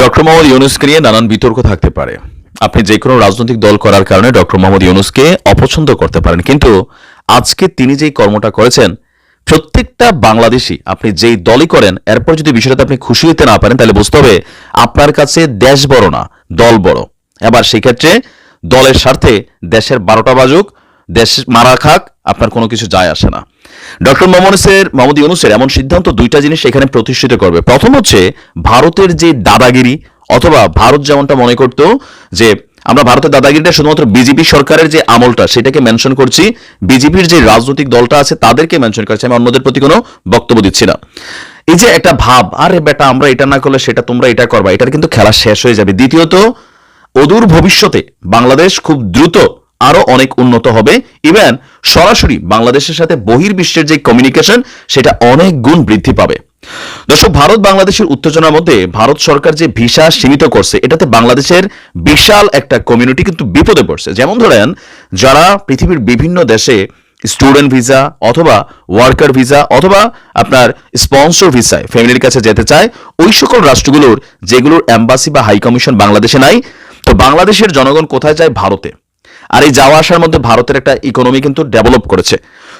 Doctor Mohammad ইউনুসকে নিয়ে নানান বিতর্ক থাকতে পারে। আপনি যে কোনো রাজনৈতিক দল করার কারণে ডক্টর মোহাম্মদ ইউনুসকে অপছন্দ করতে পারেন। কিন্তু আজকে তিনি যেই কর্মটা করেছেন, প্রত্যেকটা বাংলাদেশি আপনি যেই দলই করেন, এরপর যদি বিষয়টাতে আপনি খুশি হতে না পারেন, তাহলে বুঝতে হবে আপনার কাছে দেশ বড় না, দল বড়। এবার সেক্ষেত্রে দলের স্বার্থে দেশের বারোটা বাজুক, দেশ মারা খাক আপনার কোনো কিছু যায় আসে না। ডক্টর মোহাম্মদের মোহাম্মদ ইউনুসের এমন সিদ্ধান্ত দুইটা জিনিস এখানে প্রতিষ্ঠিত করবে। প্রথম হচ্ছে ভারতের যে দাদাগিরি, অথবা ভারত যেমনটা মনে করত যে আমরা ভারতের দাদাগিরিটা শুধুমাত্র বিজেপি সরকারের যে আমলটা সেটাকে মেনশন করছি, বিজেপির যে রাজনৈতিক দলটা আছে তাদেরকে মেনশন করছি। আমি অন্যদের প্রতি কোনো বক্তব্য দিচ্ছি না। এই যে একটা ভাব, আরে বেটা আমরা এটা না করলে সেটা তোমরা এটা করবা, এটার কিন্তু খেলা শেষ হয়ে যাবে। দ্বিতীয়ত, অদূর ভবিষ্যতে বাংলাদেশ খুব দ্রুত আরও অনেক উন্নত হবে। ইভেন সরাসরি বাংলাদেশের সাথে বহির্বিশ্বের যে কমিউনিকেশন সেটা অনেক গুণ বৃদ্ধি পাবে। দর্শক, ভারত বাংলাদেশের উত্তেজনার মধ্যে ভারত সরকার যে ভিসা সীমিত করছে, এটাতে বাংলাদেশের বিশাল একটা কমিউনিটি কিন্তু বিপদে পড়ছে। যেমন ধরেন, যারা পৃথিবীর বিভিন্ন দেশে স্টুডেন্ট ভিসা অথবা ওয়ার্কার ভিসা অথবা আপনার স্পন্সর ভিসায় ফ্যামিলির কাছে যেতে চায়, ওই সকল রাষ্ট্রগুলোর যেগুলোর অ্যাম্বাসি বা হাই কমিশন বাংলাদেশে নাই, তো বাংলাদেশের জনগণ কোথায় যায়? ভারতে। আর এই যাওয়া আসার মধ্যে ভারতের একটা ইকোনমি কিন্তু ডেভেলপ করেছে।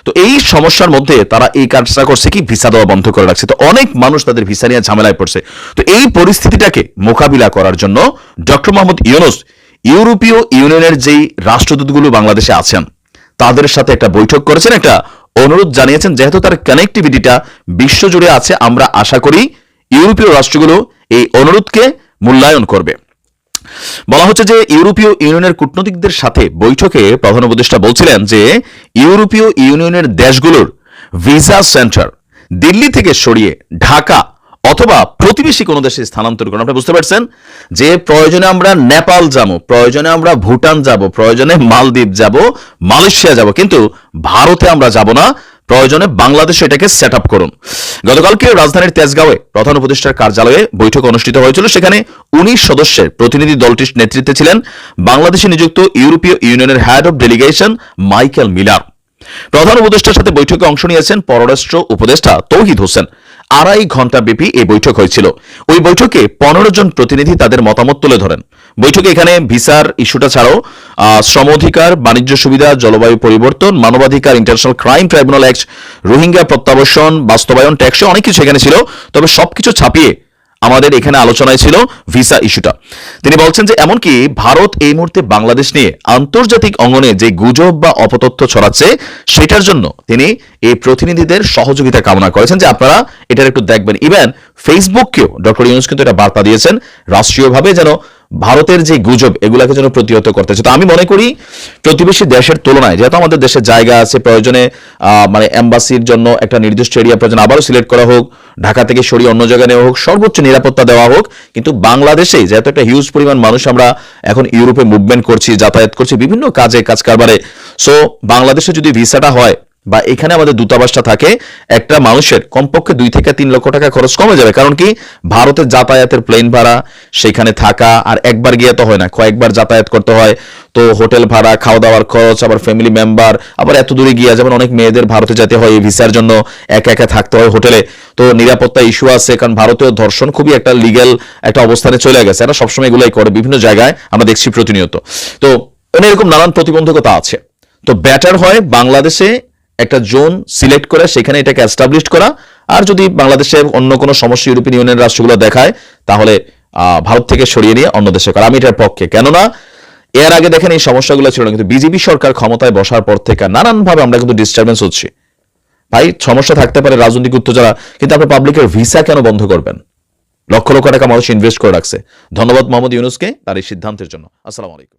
তো এই সমস্যার মধ্যে তারা এই কাজটা করছে কি? ভিসা দেওয়া বন্ধ করে রাখছে। তো অনেক মানুষ তাদের ভিসা নিয়ে ঝামেলায় পড়ছে। তো এই পরিস্থিতিটাকে মোকাবিলা করার জন্য ডক্টর মোহাম্মদ ইউনুস ইউরোপীয় ইউনিয়নের যেই রাষ্ট্রদূতগুলো বাংলাদেশে আছেন, তাদের সাথে একটা বৈঠক করেছেন। একটা অনুরোধ জানিয়েছেন, যেহেতু তার কানেক্টিভিটিটা বিশ্বজুড়ে আছে, আমরা আশা করি ইউরোপীয় রাষ্ট্রগুলো এই অনুরোধকে মূল্যায়ন করবে। বলা হচ্ছে যে ইউরোপীয় ইউনিয়নের কূটনৈতিকদের সাথে বৈঠকে প্রধান উপদেষ্টা বলছিলেন যে ইউরোপীয় ইউনিয়নের দেশগুলোর ভিসা সেন্টার দিল্লি থেকে সরিয়ে ঢাকা অথবা প্রতিবেশী কোনো দেশে স্থানান্তর করুন। আপনি বুঝতে পারছেন? যে প্রয়োজনে আমরা নেপাল যাব, প্রয়োজনে আমরা ভুটান যাব, প্রয়োজনে মালদ্বীপ যাব, মালয়েশিয়া যাব, কিন্তু ভারতে আমরা যাব না। প্রয়োজনে বাংলাদেশে এটাকে সেট আপ করুন। গতকালকে রাজধানীর তেজগাঁওয়ে প্রধান উপদেষ্টার কার্যালয়ে বৈঠক অনুষ্ঠিত হয়েছিল। সেখানে উনিশ সদস্যের প্রতিনিধি দলটির নেতৃত্বে ছিলেন বাংলাদেশে নিযুক্ত ইউরোপীয় ইউনিয়নের head of delegation Michael Miller. প্রধান উপদেষ্টার সাথে বৈঠকে অংশ নিয়েছেন পররাষ্ট্র উপদেষ্টা তৌহিদ হোসেন। আড়াই ঘণ্টা ব্যাপী এই বৈঠক হয়েছিল। ওই বৈঠকে পনেরো জন প্রতিনিধি তাদের মতামত তুলে ধরেন। বৈঠকে এখানে ভিসার ইস্যুটা ছাড়াও শ্রম অধিকার বাণিজ্য সুবিধা, জলবায়ু পরিবর্তন, মানবাধিকার international crime tribunal act Rohingya প্রত্যাবাসন বাস্তবায়ন ট্যাক্সে অনেক কিছু এখানে ছিল, তবে সবকিছু ছাপিয়ে আমাদের এখানে আলোচনায় ছিল ভিসা ইস্যুটা। তিনি বলছেন যে, এমনকি ভারত এই মুহূর্তে বাংলাদেশ নিয়ে আন্তর্জাতিক অঙ্গনে যে গুজব বা অপতথ্য ছড়াচ্ছে, সেটার জন্য তিনি এই প্রতিনিধিদের সহযোগিতা কামনা করেছেন যে, আপনারা এটার একটু দেখবেন। ইভেন ফেসবুককেও ডক্টর ইউনুস কিন্তু এটা বার্তা দিয়েছেন, রাষ্ট্রীয়ভাবে যেন ভারতের যে গুজব, এগুলাকে যেন প্রতিহত করতেছে তো আমি মনে করি প্রতিবেশী দেশের তুলনায়, যেহেতু আমাদের দেশে জায়গা আছে প্রয়োজনে মানে এম্বাসির জন্য একটা নির্দিষ্ট এরিয়া প্রয়োজন, আবারও সিলেক্ট করা হোক, ঢাকা থেকে সরিয়ে অন্য জায়গায় নেওয়া হোক, সর্বোচ্চ নিরাপত্তা দেওয়া হোক, কিন্তু বাংলাদেশে যেহেতু একটা হিউজ পরিমাণ মানুষ আমরা এখন ইউরোপে মুভমেন্ট করছি, যাতায়াত করছি, বিভিন্ন কাজে, কাজ কারবারে। সো বাংলাদেশে যদি ভিসাটা হয় বা এখানে আমাদের দূতাবাসটা থাকে, একটা মানুষের কমপক্ষে দুই থেকে তিন লক্ষ টাকা খরচ কমে যাবে। কারণ কি? ভারতের যাতায়াতের প্লেন ভাড়া, সেখানে থাকা, আর একবার গিয়ে তো হয় না, কয়েকবার যাতায়াত করতে হয়। তো হোটেল ভাড়া খাওয়া দাওয়ার খরচ, আবার ফ্যামিলি মেম্বার আবার এত দূরে গিয়ে যেমন অনেক মেয়েদের ভারতে যেতে হয় এই ভিসার জন্য একা একা থাকতে হয় হোটেলে। তো নিরাপত্তা ইস্যু আছে, কারণ ভারতীয় ধর্ষণ খুবই একটা লিগ্যাল একটা অবস্থানে চলে গেছে। এরা সবসময় এগুলাই করে বিভিন্ন জায়গায়, আমরা দেখছি প্রতিনিয়ত। তো এরকম নানান প্রতিবন্ধকতা আছে। তো ব্যাটার হয় বাংলাদেশে একটা জোন সিলেক্ট করে সেখানে এটাকে এস্টাবলিশ করা। আর যদি বাংলাদেশে অন্য কোনো সমস্যা ইউরোপিয়ান ইউনিয়নের রাষ্ট্রগুলো দেখায়, তাহলে ভারত থেকে সরিয়ে নিয়ে অন্য দেশে করা। আমি এটার পক্ষে। কেননা, এর আগে দেখেন এই সমস্যাগুলো ছিল না, কিন্তু বিজেপি সরকার ক্ষমতায় বসার পর থেকে নানানভাবে আমরা কিন্তু ডিস্টারবেন্স হচ্ছি। ভাই, সমস্যা থাকতে পারে রাজনৈতিক উত্তেজনা, কিন্তু আপনি পাবলিকের ভিসা কেন বন্ধ করবেন? লক্ষ লক্ষ টাকা মানুষ ইনভেস্ট করে রাখছে। ধন্যবাদ মোহাম্মদ ইউনুসকে তার এই সিদ্ধান্তের জন্য। আসসালামু আলাইকুম।